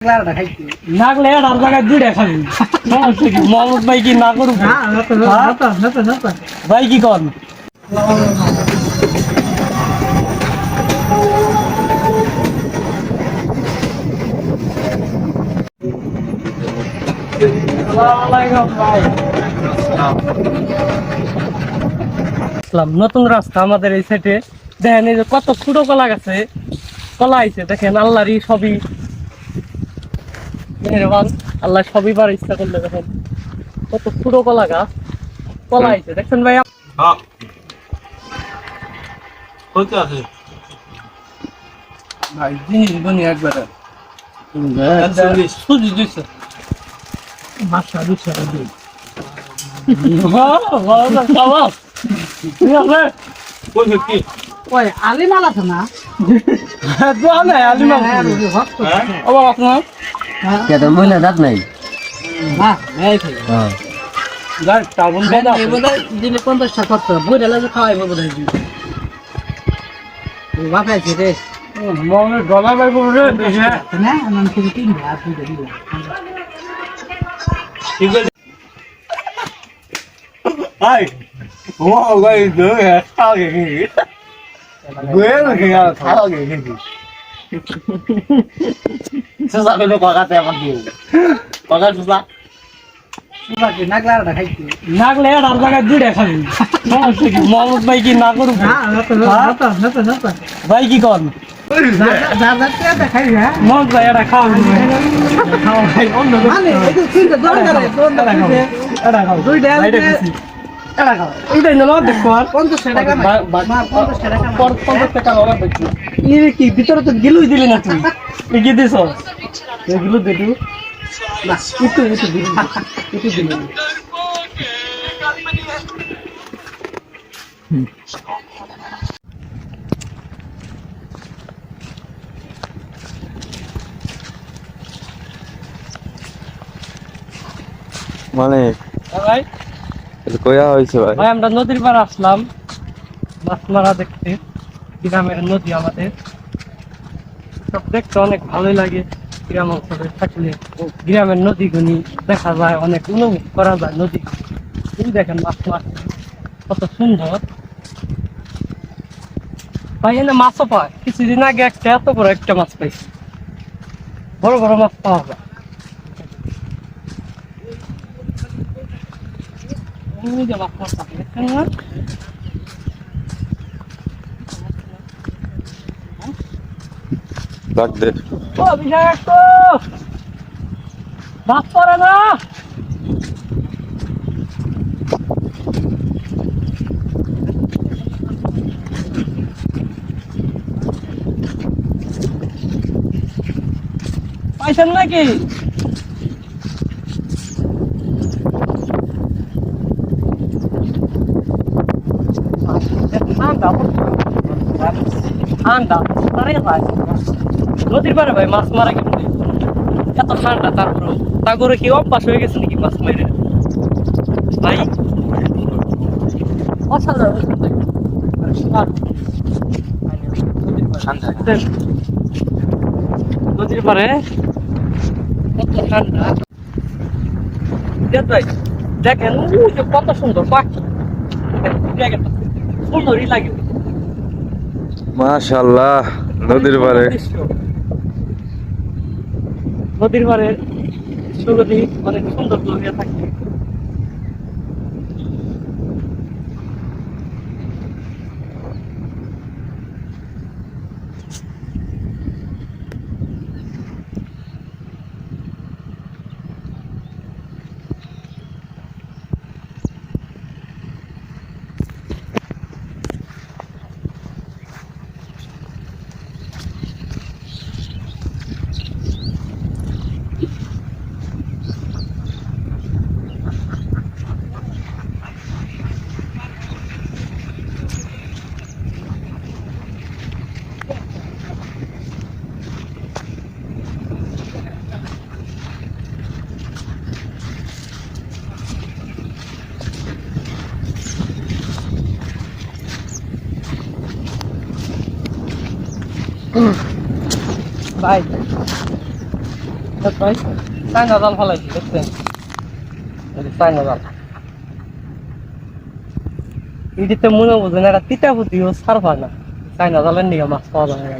আর জায়গায় দুইটা খাবি। সমস্যা কি মোহাম্মদ ভাই কি না করুক নতো নতো নতো নতো ভাই কি কর? নতুন রাস্তা আমাদের এই সাইডে দেখেন এই যে কত ছোট কলা গাছে। কলা আইছে দেখেন আল্লাহরই সবই। মেহরবান আল্লাহ সবই বার ইচ্ছা করলে দেখেন কত ছোট কলা গাছ। কলা আইছে দেখছেন ভাই হ্যাঁ আছে? ভাই জিনিস বনি একবারে। সুজি দিছে। মাছটা দুশো টাকা দিই। কইছে কি ওই আলি মাল আছে না? হ্যাঁ? কেন মহিলা দাঁত নাই? না এই খাই এই বোধহয় দিলে পঞ্চাশটা কত বই ডালা যে খাওয়াইবো বোধহয় বাপে আছে রে। না আমি তুমি তিন ভাই আপনি ঠিক আছে। Ai, wow, kìa kìa susah dulu kau kata yang pergi kau kan susah সুবাকে না ক্লারটা খাইছি? নাগলে আর জায়গায় দুইটা খাবি। সমস্যা কি মোহাম্মদ ভাই কি না করুক? হ্যাঁ? নতো নতো নতো নতো ভাই কি কর? যা যা যা খাই হ্যাঁ? মোহাম্মদ ভাই এটা খাওয়া খাওয়া ভাই অন্য মানে এই যে তিনটা দরকার এটা খাও এটা খাও। দুইটা ভাইটা খুশি এটা খাও। এইটাই নিলো দেখো আর পঞ্চাশ টাকা না পঞ্চাশ টাকা না পঞ্চাশ টাকা ওরা দেখছি ই কি ভিতরে তো গিলুই দিলি না তুই। দিলু না একটু একটু একটু দিন মানে ভাই। আমরা নদীর পাড়ে আসলাম। মাছ মারা দেখতে। গ্রামের নদী আমাদের। সব দেখতে অনেক ভালোই লাগে গ্রাম অঞ্চলে থাকলে। গ্রামের নদীগুলি দেখা যায়, অনেক অনুভব করা যায় নদী তুমি দেখেন মাছ মাছ কত সুন্দর। ভাই, এনে মাছও পায়। কিছুদিন আগে একটা, এত বড় একটা মাছ পাইছি। বড় বড় মাছ পাওয়া যায়। মাছ মাছ থাকে দেখছেন না ডাক দে। ও বিশাক্ত মাছ পড়ে না? পাইছেন নাকি? ঠান্ডা নদীর পারে ভাই মাছ মারা কেমন এত ঠান্ডা তারপর তা করে কি অভ্যাস হয়ে গেছে নাকি মাছ মেরে ভাই অসাধারণ। সুন্দর। আর নদীর পারে কত ঠান্ডা। দেখ ভাই দেখেন কত সুন্দর পাখি। জায়গাটা সুন্দরই লাগে মাশাআল্লাহ নদীর পারে নদীর পারে দৃশ্যগুলি অনেক সুন্দর থাকে ভাই। ভাই চাইনা জাল ফেলাইছি, দেখছেন? চাইনা জাল। এটিতে মনে বুঝেন এটা তিতা পুতিও পায় না। চাইনা জালের নিয়ে মাছ পাওয়া যায় না